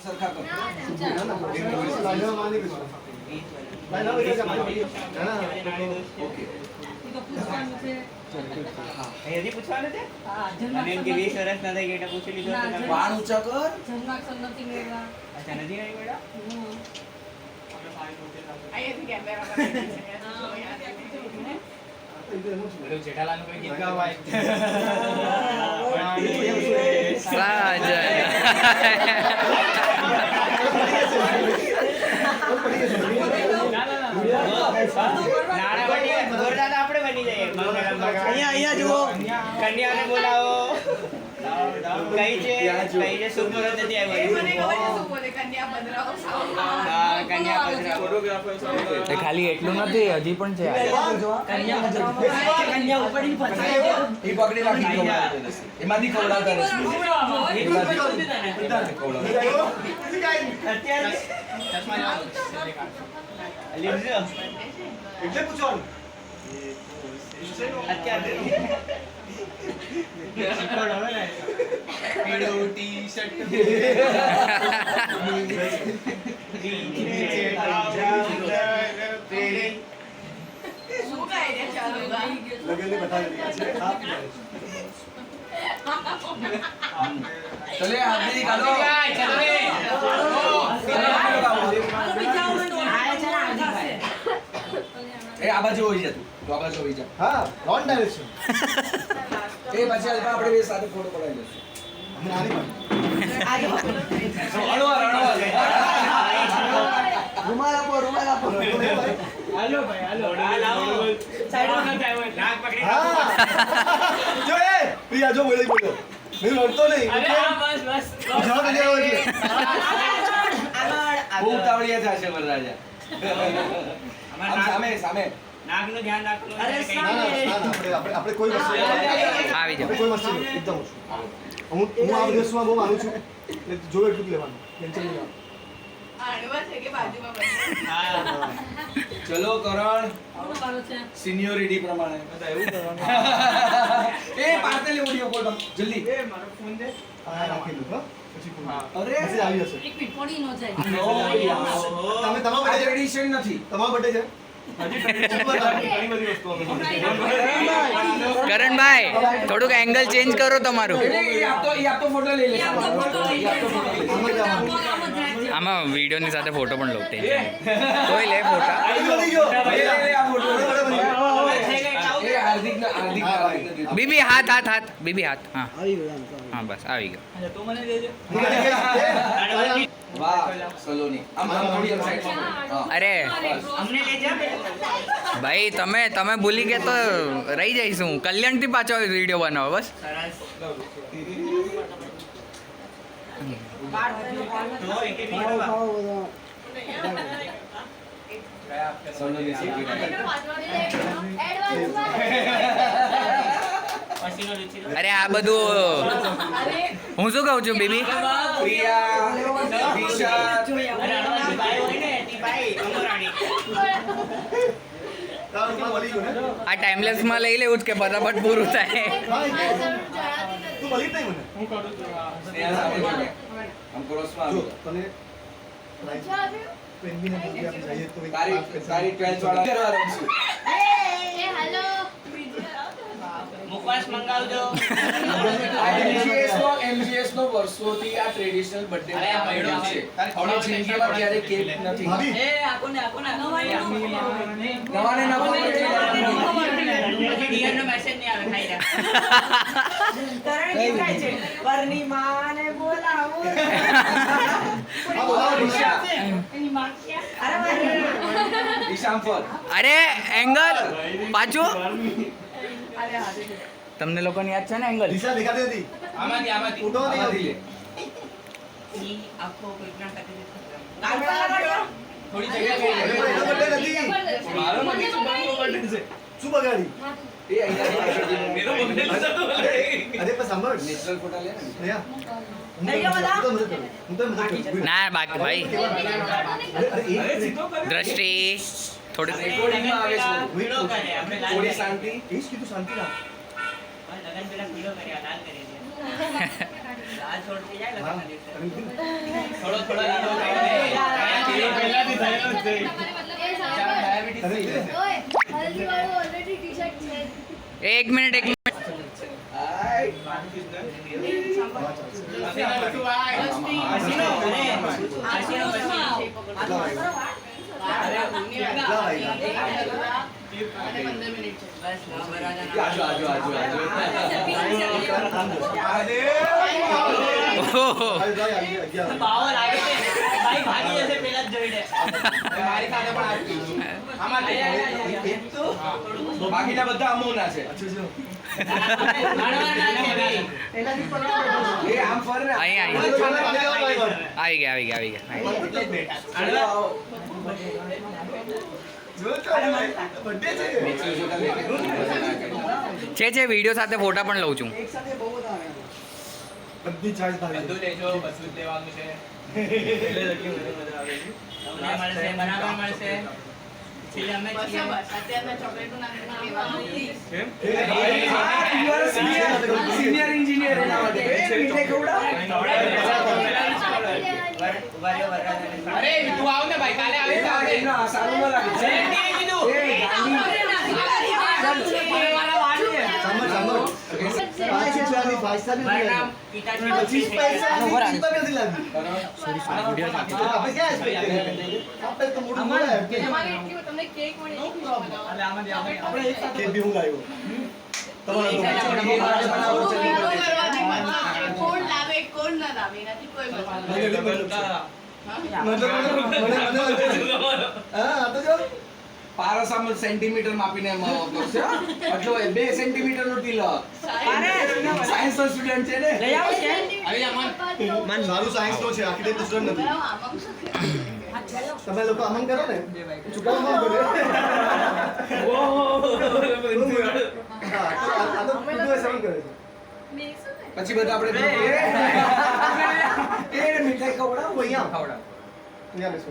સરખા નું ગીત ગાવાય. ગોરદાદા આપણે બની જઈએ. ભગવાન. અહીંયા જુઓ. કન્યાને બોલાવો. કઈ છે? કઈ છે? શુભ મુહૂર્ત નથી આવ્યો હા કન્યા પધરાવો. એ ખાલી એટલું નથી હજી પણ છે. એ પકડી રાખી ખવડાવતા રહેશે. એમાંથી ખવડાવતા એટલે પૂછવાનું. અત્યારે. છે. ચલે ચાલો. એ આ બાજુ હોય જા તું. આ બાજુ હોય જા હા રોંગ ડાયરેક્શન એ પછી આપણે બે સાથે ફોટો પડાવી લઈશું. અણવાર અણવાર રૂમાલ આપો રૂમાલ આપો. હાલો ભાઈ, હાલો. હાલ. આવો. નાક પકડી જો એ પ્રિયા જો બોલી બોલો. મેં લડતો નહીં. અરે બસ, બસ, બહુ થશે વરરાજા. નાક- સામે સામે. ધ્યાન રાખવું આપણે આપણે કોઈ વસ્તુ આવી જાઓ. કોઈ વસ્તુ એકદમ હું. હું આ દિવસમાં બહુ માનું છું. એટલે જો એટલું લેવાનું. ટેન્શન નહીં ચલો કરણ. સિનિયોરિટી પ્રમાણે. એ પાર્સલ ઓડિયો ફોટો. જલ્દી. આ રાખેલું હો પછી કોઈ અરે. મેસેજ આવી જશે. નો. તમે તમારા આ બર્થડે ટ્રેડિશન નથી. તમારા બર્થડે છે? કરણભાઈ થોડુંક એંગલ ચેન્જ કરો તમારું. આમાં વિડીયોની સાથે ફોટો પણ લઉં ટેન્શન કોઈ લે ફોટા બીબી હાથ હાથ હાથ. બીબી હાથ. હા. હા બસ આવી ગયો. વાહ સલોની. આમ આમ થોડી આમ side અરે. અમને ભાઈ તમે તમે ભૂલી ગયા તો રહી જઈશું. કલ્યાણથી પાછો વીડિયો બનાવો બસ. સરસ અરે આ બધું હું શું કહું છું બેબી? આ ટાઈમલેસ ટાઈમલેસમાં લઈ લેવું જ કે ફટાફટ પૂરું થાય. હું કરું મળી જ નહીં મને સ્નેહા સાથે જોડે. આમ ક્રોસમાં જો આવ્યો. તને પેનની જગ્યાએ આપણે જઈએ તો તારી તારી 12th વાળા કરવા રમશું. મુખવાસ મંગાવજો આ નો MGS નો વર્ષોથી આ ટ્રેડિશનલ બર્થડે અરે છે. હવે જિંદગીમાં ક્યારે કેક નથી એ નવાને નવો એટલે પછી ડિયરનો મેસેજ નહીં આવે ખાઈ જા હા, બોલાવો, દિશા દિશા. દિશા આમ ફર. અરે એંગલ પાછું. તમને લોકોને યાદ છે ને એંગલ દિશા દેખાતી આમાંથી આમાંથી. નહીં આખો થોડી જગ્યા. શું બગાડી? એ અહીંયા અરે પણ સાંભળ. નેચરલ ફોટા લે ને. બાકી ભાઈ. દ્રષ્ટિ. થોડીક રેકોર્ડિંગમાં આવે છે પીળો કરે આપણે લાલ થોડી કરીએ. શાંતિ એ જ કીધું શાંતિ રાખ. લગન પેલા પીળો કર્યા લાલ કરી દે આ છોડતી જાય લગ્નના દિવસે. અને કીધું, થોડો થોડો લાડો ખાઈને. પહેલાથી થયેલો જ છે. ડાયાબિટીસ થઈ જાય એક મિનિટ એક મિનિટ બાકીના બધા અમોના છે. આવી ગયા આવી ગયા આવી ગયા છે. છે. વીડિયો સાથે ફોટા પણ લઉં છું બધી ચાર્જ બધું લેજો બધું લેવાનું છે બરાબર મળશે. છેલ્લે અમે છીએ. સિનિયર એન્જિનિયર ના સારું ન લાગે છે એ ગાંડી સાંભળ, સાંભળ. પાંચ રૂપિયાની five star નથી નામ આવી. પિતાશ્રી પચીસ છે. પૈસાની કિંમત નથી લાગી. આપણે ક્યાં છે? આપણે તો મોટું બોલાય. કે બી હું લાવ્યો. તમારો તો મને મતલબ છે. મતલબ મને- મને- મને લાગે છે. હા, આ તો જો. પારસ આમ સેન્ટીમીટર માપીને કરશે હો. બે સેન્ટીમીટરનું તિલક સાયન્સ નો સ્ટુડન્ટ છે ને મારું સાયન્સ નો છે આર્કિટેક્ટ નથી તમે લોકો આમ કરો ને ચૂકવવા આમ કરે આ તો બધું એ કરે છે પછી બધા આપણે એ એ મીઠાઈ ખવડાવ. અહીંયા. ખવડાવ. અહીંયા બેસો.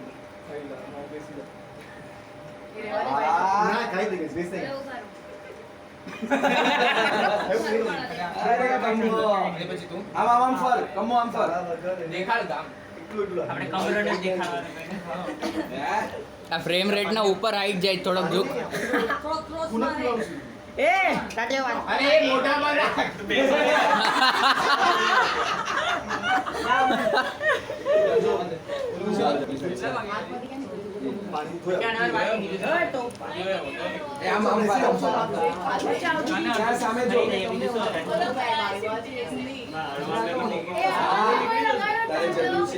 ના ખાઈ દઈશ ફ્રેમ રેટ ના ઉપર આવી જાય થોડોક ઝૂક આવું છું. અરે એ મોઢા રાખ.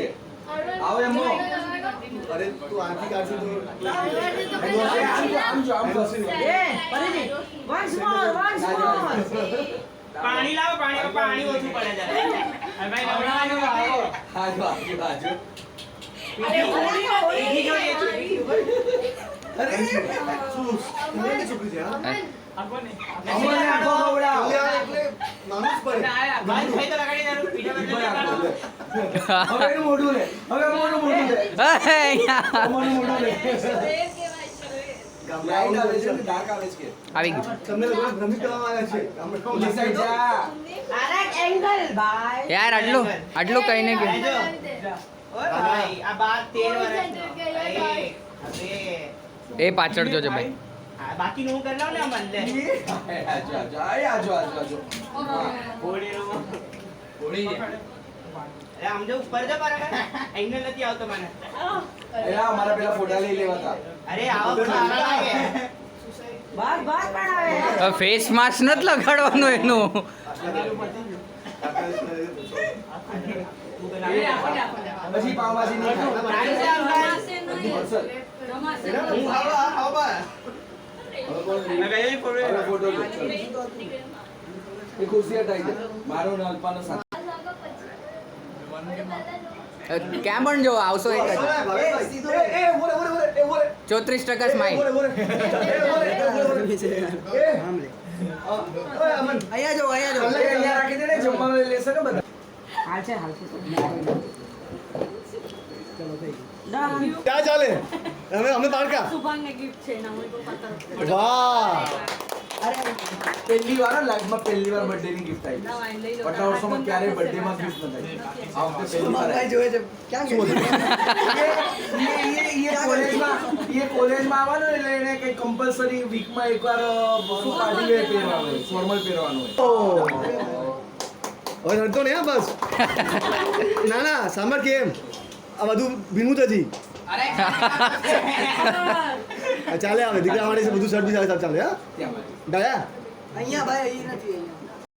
એ આવો એમો અરે તું કાઢશે તો અરે આમ જો આમ જો આમ ફર. પાણી લાવો પાણી પાણી ઓછું પડે જરા. અને ભાઈ નવડાવવાનું આવો. આજો આજો આજો એની જોડે અરે શું તમે છોકરી છે હા આપોને. અમને આખો ખવડાવ. કલ્યાણ એટલે માણસ પડે. ભાઈ ભાઈ તો લગાડી દેવાનું. પીઠે પીઠે હવે એનું મોઢું લે. હવે મોઢું મોઢું લે. અમારું મોઢું લે. લાઈટ આવે છે ને ડાર્ક આવે છે. આવી ગયું. તમને લોકો ભ્રમિત કરવામાં આવ્યા છે. ગામડામાં ઓલી સાઈડ જા. યાર આટલું આટલું કઈ ને કે. એ પાછળ જોજે ભાઈ. આ બાકીનું કરી લઉં ને લે. આજો આજો. આય આજો આજો આજો. હોળી છે. અરે આમ જો ઉપર જો પર એંગલ નથી આવતો મને. એ આ અમારા પેલા ફોટા લઈ લેવા અરે આવો સારા લાગે ફેસ માસ્ક નથી લગાડવાનું એનું. પછી પાવભાજી નહીં ખાય. ક્યાં પણ જો આવશો એક ચોત્રીસ ટકા સ્માઈલ અહીંયા જો અહીંયા જો. રાખી દે ને લેશે ને બધા. ક્યાં ચાલે? અમે અમે પારકા પહેલી વાર લાઈફમાં પહેલી વાર બર્થડે ની ગિફ્ટ આવી. અઢાર વર્ષોમાં ક્યારે બર્થડે માં ગિફ્ટ નથી આ વખતે પહેલી વાર. આવી છે. ક્યાં યે યે એટલે એને કઈ કમ્પલસરી વીકમાં એકવાર પાર્ટી હવે રડતો બસ. ના ના સાંભળ કેમ આ બધું ભીનું નથી ચાલે આવે દીકરા માટે છે બધું સર્વિસ ચાલે ચાલે હા? ગયા અહીંયા ભાઈ અહીં નથી અહીંયા.